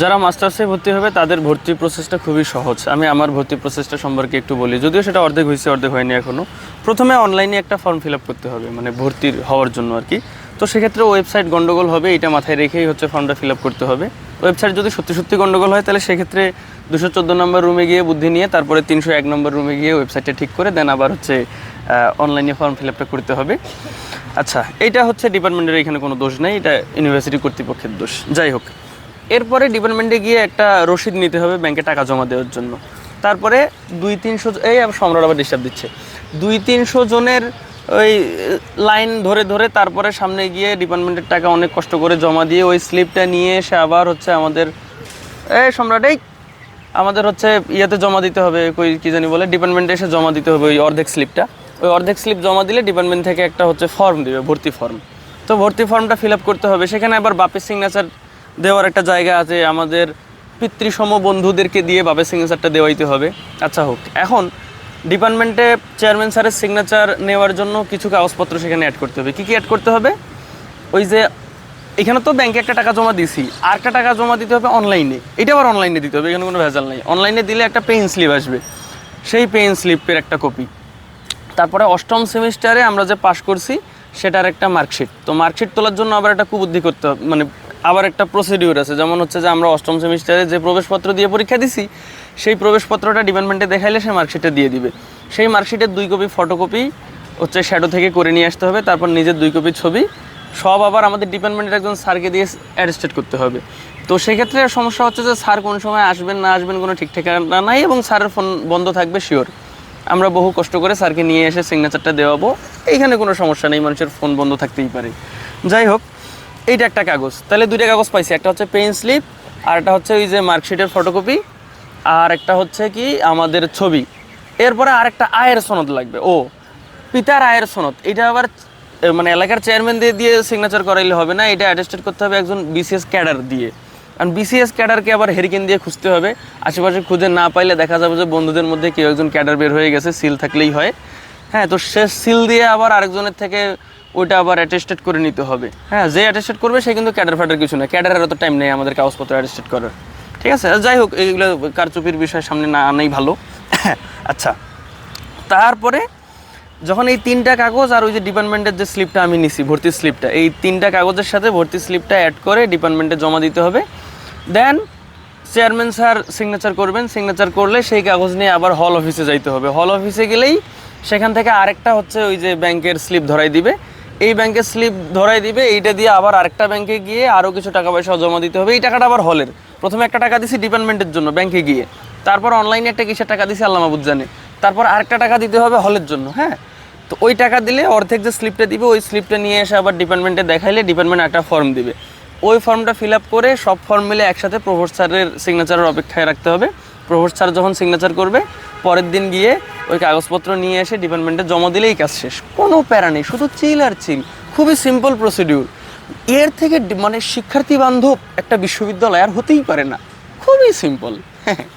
যারা মাস্টার্সে ভর্তি হবে, তাদের ভর্তি প্রসেসটা খুবই সহজ। আমি আমার ভর্তি প্রসেসটা সম্পর্কে একটু বলি। যদিও সেটা অর্ধেক হয়েছে, অর্ধেক হয়নি এখনও প্রথমে অনলাইনে একটা ফর্ম ফিল আপ করতে হবে মানে ভর্তির হওয়ার জন্য আর কি। তো সেক্ষেত্রে ওয়েবসাইট গন্ডগোল হবে এটা মাথায় রেখেই হচ্ছে ফর্মটা ফিল আপ করতে হবে। ওয়েবসাইট যদি সত্যি সত্যি গন্ডগোল হয়, তাহলে সেক্ষেত্রে দুশো চোদ্দ নম্বর রুমে গিয়ে বুদ্ধি নিয়ে, তারপরে তিনশো এক নম্বর রুমে গিয়ে ওয়েবসাইটটা ঠিক করে দেন আবার হচ্ছে অনলাইনে ফর্ম ফিল আপটা করতে হবে। আচ্ছা এইটা হচ্ছে ডিপার্টমেন্টের এখানে কোনো দোষ নেই, এটা ইউনিভার্সিটি কর্তৃপক্ষের দোষ। যাই হোক। এরপরে ডিপার্টমেন্টে গিয়ে একটা রসিদ নিতে হবে ব্যাংকে টাকা জমা দেওয়ার জন্য। তারপরে দুই তিনশো এই সম্রাট আবার ডিস্টার্ব দিচ্ছে। দুই তিনশো জনের ওই লাইন ধরে ধরে তারপরে সামনে গিয়ে ডিপার্টমেন্টের টাকা অনেক কষ্ট করে জমা দিয়ে ওই স্লিপটা নিয়ে এসে আবার হচ্ছে আমাদের এই সম্রাট, এই আমাদের হচ্ছে ইয়েতে জমা দিতে হবে, কই কী জানি বলে ডিপার্টমেন্টে এসে জমা দিতে হবে ওই অর্ধেক স্লিপটা ওই অর্ধেক স্লিপ জমা দিলে ডিপার্টমেন্ট থেকে একটা হচ্ছে ফর্ম দিবে, ভর্তি ফর্ম তো ভর্তি ফর্মটা ফিল আপ করতে হবে। সেখানে আবার বাপের সিগনেচার দেওয়ার একটা জায়গা আছে, আমাদের পিতৃসম বন্ধুদেরকে দিয়ে বাপের সিগনেচারটা দেওয়াইতে হবে। আচ্ছা হোক, এখন ডিপার্টমেন্টে চেয়ারম্যান স্যারের সিগনেচার নেওয়ার জন্য কিছু কাগজপত্র সেখানে অ্যাড করতে হবে। কী কী অ্যাড করতে হবে? ওই যে এখানে তো ব্যাংকে একটা টাকা জমা দিছি আর একটা টাকা জমা দিতে হবে অনলাইনে এটা আবার অনলাইনে দিতে হবে, এখানে কোনো ভেজাল নেই। অনলাইনে দিলে একটা পেইন স্লিপ আসবে। সেই পেইন স্লিপের একটা কপি তারপরে অষ্টম সেমিস্টারে আমরা যে পাশ করছি, সেটার একটা মার্কশিট তো মার্কশিট তোলার জন্য আবার একটা কুবুদ্ধি করতে মানে আবার একটা প্রসিডিউর আছে, যেমন হচ্ছে যে আমরা অষ্টম সেমিস্টারে যে প্রবেশপত্র দিয়ে পরীক্ষা দিছি, সেই প্রবেশপত্রটা ডিপার্টমেন্টে দেখাইলে সে মার্কশিটটা দিয়ে দিবে। সেই মার্কশিটের দুই কপি ফটোকপি হচ্ছে শ্যাডো থেকে করে নিয়ে আসতে হবে, তারপর নিজের দুই কপি ছবি, সব আবার আমাদের ডিপার্টমেন্টের একজন স্যারকে দিয়ে অ্যারেস্টেড করতে হবে। তো সেক্ষেত্রে সমস্যা হচ্ছে যে স্যার কোন সময় আসবেন, না আসবেন কোনো ঠিক ঠিকানা নাই এবং স্যারের ফোন বন্ধ থাকবে শিওর আমরা বহু কষ্ট করে স্যারকে নিয়ে এসে সিগনেচারটা দেওয়াবো, এইখানে কোনো সমস্যা নেই, মানুষের ফোন বন্ধ থাকতেই পারে। যাই হোক এইটা একটা কাগজ। তাহলে দুইটা কাগজ পাইছি, একটা হচ্ছে পেন স্লিপ আর একটা হচ্ছে ওই যে মার্কশিটের ফটোকপি আর একটা হচ্ছে কি আমাদের ছবি। এরপরে আরেকটা আয়ের সনদ লাগবে। ও, পিতার আয়ের সনদ। এটা আবার মানে এলাকার চেয়ারম্যান দিয়ে দিয়ে সিগনেচার করাইলে হবে না, এটা অ্যাটেস্টেড করতে হবে একজন বিসিএস ক্যাডার দিয়ে। কারণ বিসিএস ক্যাডারকে আবার হেরিকেন দিয়ে খুঁজতে হবে। আশেপাশে খুঁজে না পাইলে দেখা যাবে যে বন্ধুদের মধ্যে কেউ একজন ক্যাডার বের হয়ে গেছে সিল থাকলেই হয়। হ্যাঁ তো সে সিল দিয়ে আবার আরেকজনের থেকে ওইটা আবার অ্যাটেস্টেড করে নিতে হবে। হ্যাঁ যে অ্যাটেস্টেড করবে, সে কিন্তু ক্যাডার ফ্যাডার কিছু না। ক্যাডারের অত টাইম নেই আমাদের কাগজপত্র অ্যাটেস্টেড করার। ঠিক আছে? যাই হোক, এইগুলো কারচুপির বিষয় সামনে না আনাই ভালো। আচ্ছা তারপরে যখন এই তিনটা কাগজ আর ওই যে ডিপার্টমেন্টের যে স্লিপটা আমি নিছি, ভর্তির স্লিপটা এই তিনটা কাগজের সাথে ভর্তি স্লিপটা অ্যাড করে ডিপার্টমেন্টে জমা দিতে হবে। দেন চেয়ারম্যান স্যার সিগনেচার করবেন। সিগনেচার করলে সেই কাগজ নিয়ে আবার হল অফিসে যাইতে হবে। হল অফিসে গেলেই সেখান থেকে আরেকটা হচ্ছে ওই যে ব্যাংকের স্লিপ ধরাই দিবে। এই ব্যাংকের স্লিপ ধরাই দিবে, এইটা দিয়ে আবার আরেকটা ব্যাংকে গিয়ে আরও কিছু টাকা পয়সা জমা দিতে হবে। এই টাকাটা আবার হলের। প্রথমে একটা টাকা দিছি ডিপার্টমেন্টের জন্য ব্যাংকে গিয়ে। তারপর অনলাইনে একটা কিসের টাকা দিছি আল্লাহ মাহবুদ জানে তারপর আরেকটা টাকা দিতে হবে হলের জন্য হ্যাঁ? তো ওই টাকা দিলে অর্ধেক যে স্লিপটা দিবে, ওই স্লিপটা নিয়ে এসে আবার ডিপার্টমেন্টে দেখাইলে ডিপার্টমেন্ট একটা ফর্ম দিবে। ওই ফর্মটা ফিল আপ করে সব ফর্ম মিলে একসাথে প্রভোস্ট স্যারের সিগনেচারের অপেক্ষায় রাখতে হবে। প্রভোস্ট স্যার যখন সিগনেচার করবে, পরের দিন গিয়ে ওই কাগজপত্র নিয়ে এসে ডিপার্টমেন্টে জমা দিলেই কাজ শেষ। কোনো প্যারা নেই, শুধু চিল আর চিল খুবই সিম্পল প্রসিডিউর এর থেকে মানে শিক্ষার্থী বান্ধব একটা বিশ্ববিদ্যালয় আর হতেই পারে না। খুবই সিম্পল